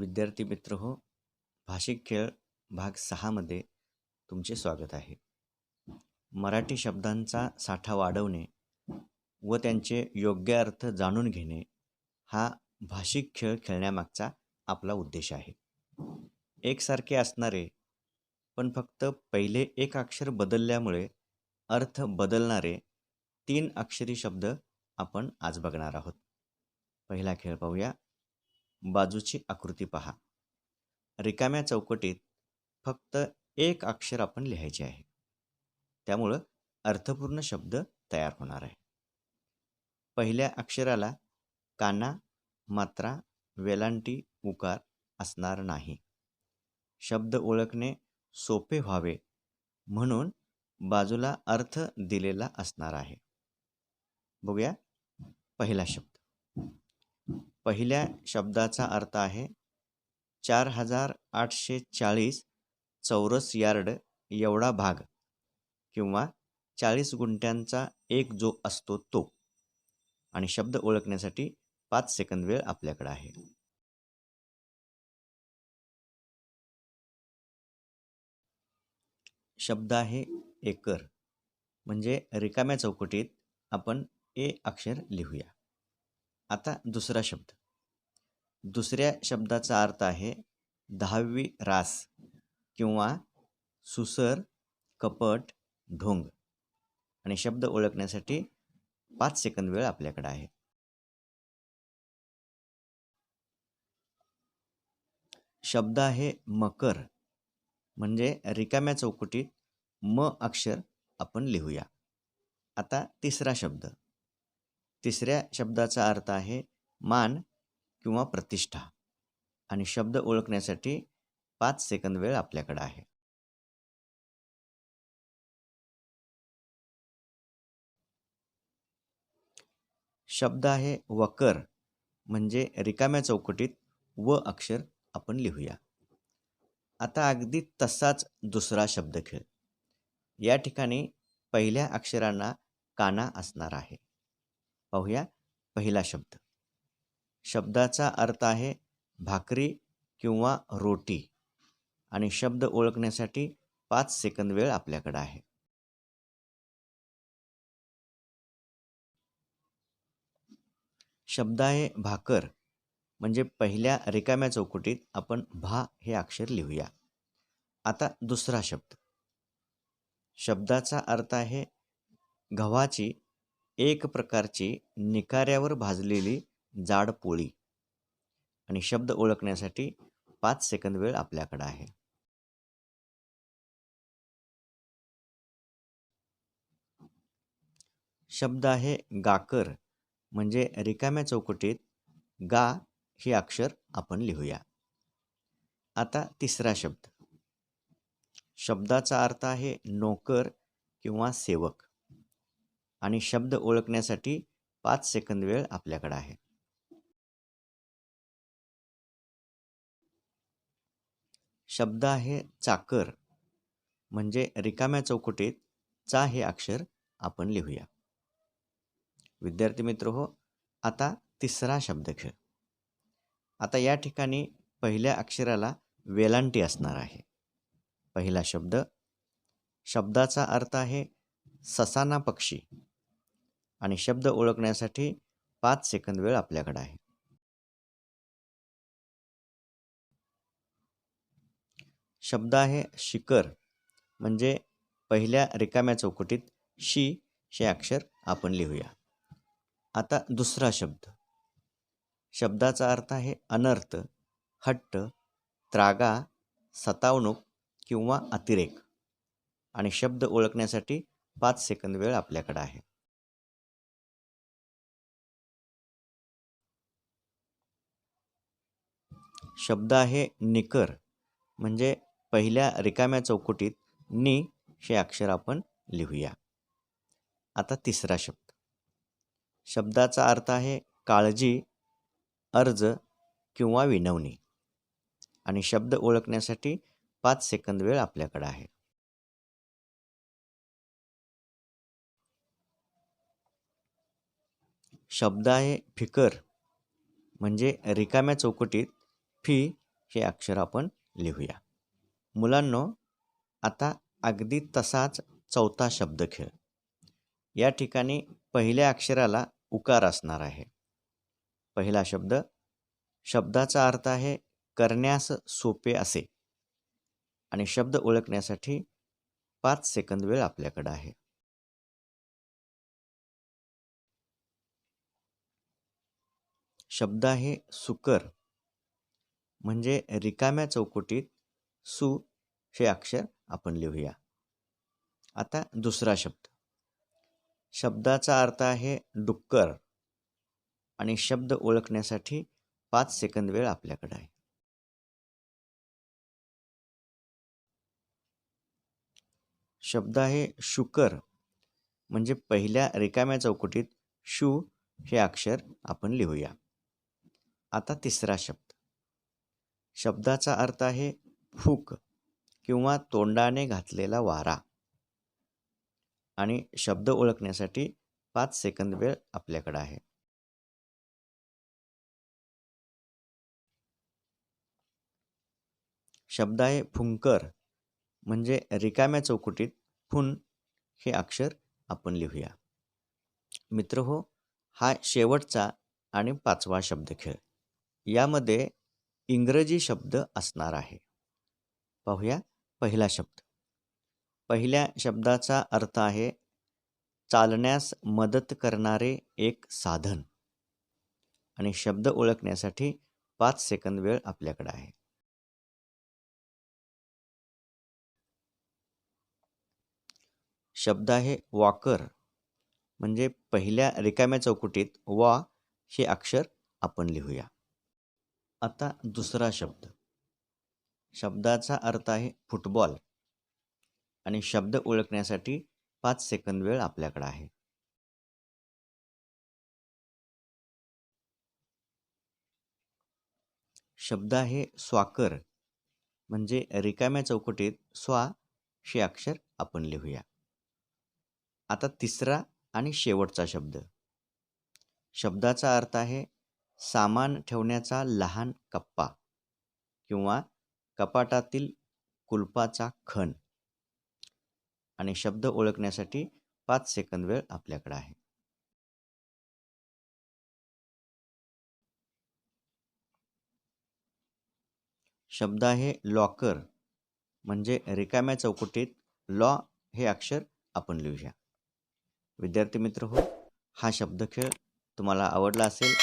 विद्यार्थी मित्र हो भाषिक खेळ भाग सहामध्ये तुमचे स्वागत आहे. मराठी शब्दांचा साठा वाढवणे व त्यांचे योग्य अर्थ जाणून घेणे हा भाषिक खेळ खेळण्यामागचा आपला उद्देश आहे. एकसारखे असणारे पण फक्त पहिले एक अक्षर बदलल्यामुळे अर्थ बदलणारे तीन अक्षरी शब्द आपण आज बघणार आहोत. पहिला खेळ पाहूया. बाजूची आकृती पहा. रिकाम्या चौकटीत फक्त एक अक्षर आपण लिहायचे आहे. त्यामुळं अर्थपूर्ण शब्द तयार होणार आहे. पहिल्या अक्षराला काना मात्रा वेलांटी उकार असणार नाही. शब्द ओळखणे सोपे व्हावे म्हणून बाजूला अर्थ दिलेला असणार आहे. बघूया पहिला शब्द. पहिल्या शब्दाचा अर्थ आहे चार हजार आठशे चाळीस चौरस यार्ड एवढा भाग किंवा चाळीस गुंठ्यांचा एक जो असतो तो. आणि शब्द ओळखण्यासाठी पाच सेकंद वेळ आपल्याकडे आहे. शब्द आहे एकर. म्हणजे रिकाम्या चौकटीत आपण ए अक्षर लिहूया. आता दुसरा शब्द. दुसऱ्या शब्दाचा अर्थ आहे दहावी रास किंवा सुसर कपट ढोंग. आणि शब्द ओळखण्यासाठी पाच सेकंद वेळ आपल्याकडे आहे. शब्द आहे मकर. म्हणजे रिकाम्या चौकटीत म अक्षर आपण लिहूया. आता तिसरा शब्द. तिसऱ्या शब्दाचा अर्थ आहे मान. किंवा प्रतिष्ठा आणि शब्द ओळखण्यासाठी पाच सेकंद वेळ आपल्याकडे आहे. शब्द आहे वकर म्हणजे रिकाम्या चौकटीत व अक्षर आपण लिहूया. आता अगदी तसाच दुसरा शब्द खेळ. या ठिकाणी पहिल्या अक्षरांना काना असणार आहे. पाहूया पहिला शब्द. शब्दाचा अर्थ आहे भाकरी किंवा रोटी. आणि शब्द ओळखण्यासाठी पाच सेकंद वेळ आपल्याकडे आहे. शब्द आहे भाकर. म्हणजे पहिल्या रिकाम्या चौकटीत आपण भा हे अक्षर लिहूया. आता दुसरा शब्द. शब्दाचा अर्थ आहे गव्हाची एक प्रकारची निकाऱ्यावर भाजलेली जाड पोळी आणि शब्द ओळखण्यासाठी पाच सेकंद वेळ आपल्याकडे आहे. शब्द आहे गाकर म्हणजे रिकाम्या चौकटीत गा हे अक्षर आपण लिहूया. आता तिसरा शब्द. शब्दाचा अर्थ आहे नोकर किंवा सेवक आणि शब्द ओळखण्यासाठी पाच सेकंद वेळ आपल्याकडे आहे. शब्द आहे चाकर. म्हणजे रिकाम्या चौकटीत चा हे अक्षर आपण लिहूया. विद्यार्थी मित्र हो आता तिसरा शब्द खेळ. आता या ठिकाणी पहिल्या अक्षराला वेलांटी असणार आहे. पहिला शब्द शब्दाचा अर्थ आहे ससाना पक्षी. आणि शब्द ओळखण्यासाठी पाच सेकंद वेळ आपल्याकडे आहे. शब्द आहे शिकर म्हणजे पहिल्या रिकाम्या चौकटीत शी हे अक्षर आपण लिहूया. आता दुसरा शब्द. शब्दाचा अर्थ आहे अनर्थ हट्ट त्रागा सतावणूक किंवा अतिरेक. आणि शब्द ओळखण्यासाठी पाच सेकंद वेळ आपल्याकडे आहे. शब्द आहे निकर. म्हणजे पहिल्या रिकाम्या चौकटीत नि हे अक्षर आपण लिहूया. आता तिसरा शब्द. शब्दाचा अर्थ आहे काळजी अर्ज किंवा विनवणी. आणि शब्द ओळखण्यासाठी पाच सेकंद वेळ आपल्याकडे आहे. शब्द आहे फिकर म्हणजे रिकाम्या चौकटीत फी हे अक्षर आपण लिहूया. मुलांनो आता अगदी तसाच चौथा शब्द खेळ. या ठिकाणी पहिल्या अक्षराला उकार असणार आहे. पहिला शब्द शब्दाचा अर्थ आहे करण्यास सोपे असे. आणि शब्द ओळखण्यासाठी पाच सेकंद वेळ आपल्याकडे आहे. शब्द आहे सुकर म्हणजे रिकाम्या चौकटीत सु हे अक्षर आपण लिहूया. आता दुसरा शब्द. शब्दाचा अर्थ आहे डुक्कर आणि शब्द ओळखण्यासाठी पाच सेकंद वेळ आपल्याकडे आहे. शब्द आहे शुकर म्हणजे पहिल्या रिकाम्या चौकटीत शू हे अक्षर आपण लिहूया. आता तिसरा शब्द. शब्दाचा अर्थ आहे फूक किंवा तोंडाने घातलेला वारा आणि शब्द ओळखण्यासाठी पाच सेकंद वेळ आपल्याकडे आहे. शब्द आहे फुंकर म्हणजे रिकाम्या चौकटीत फुन हे अक्षर आपण लिहूया. मित्र हो हा शेवटचा आणि पाचवा शब्द खेळ यामध्ये इंग्रजी शब्द असणार आहे. पाहूया पहिला शब्द. पहिल्या शब्दाचा अर्थ आहे चालण्यास मदत करणारे एक साधन. आणि शब्द ओळखण्यासाठी पाच सेकंद वेळ आपल्याकडे आहे. शब्द आहे वॉकर म्हणजे पहिल्या रिकाम्या चौकटीत वा हे अक्षर आपण लिहूया. आता दुसरा शब्द. शब्दाचा अर्थ आहे फुटबॉल. आणि शब्द ओळखण्यासाठी पाच सेकंद वेळ आपल्याकडे आहे. शब्द आहे स्वाकर. म्हणजे रिकाम्या चौकटीत स्वा हे अक्षर आपण लिहूया. आता तिसरा आणि शेवटचा शब्द. शब्दाचा अर्थ आहे सामान ठेवण्याचा लहान कप्पा किंवा कपाटातील कुलपाचा खण आणि शब्द ओळखण्यासाठी पाच सेकंद वेळ आपल्याकडे आहे. शब्द आहे लॉकर म्हणजे रिकाम्या चौकटीत लॉ हे अक्षर आपण लिहूया. विद्यार्थी मित्र हो हा शब्दखेळ तुम्हाला आवडला असेल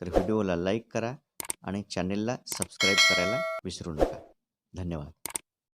तर व्हिडिओला लाईक करा आणि चॅनेलला सबस्क्राईब करायला विसरू नका. धन्यवाद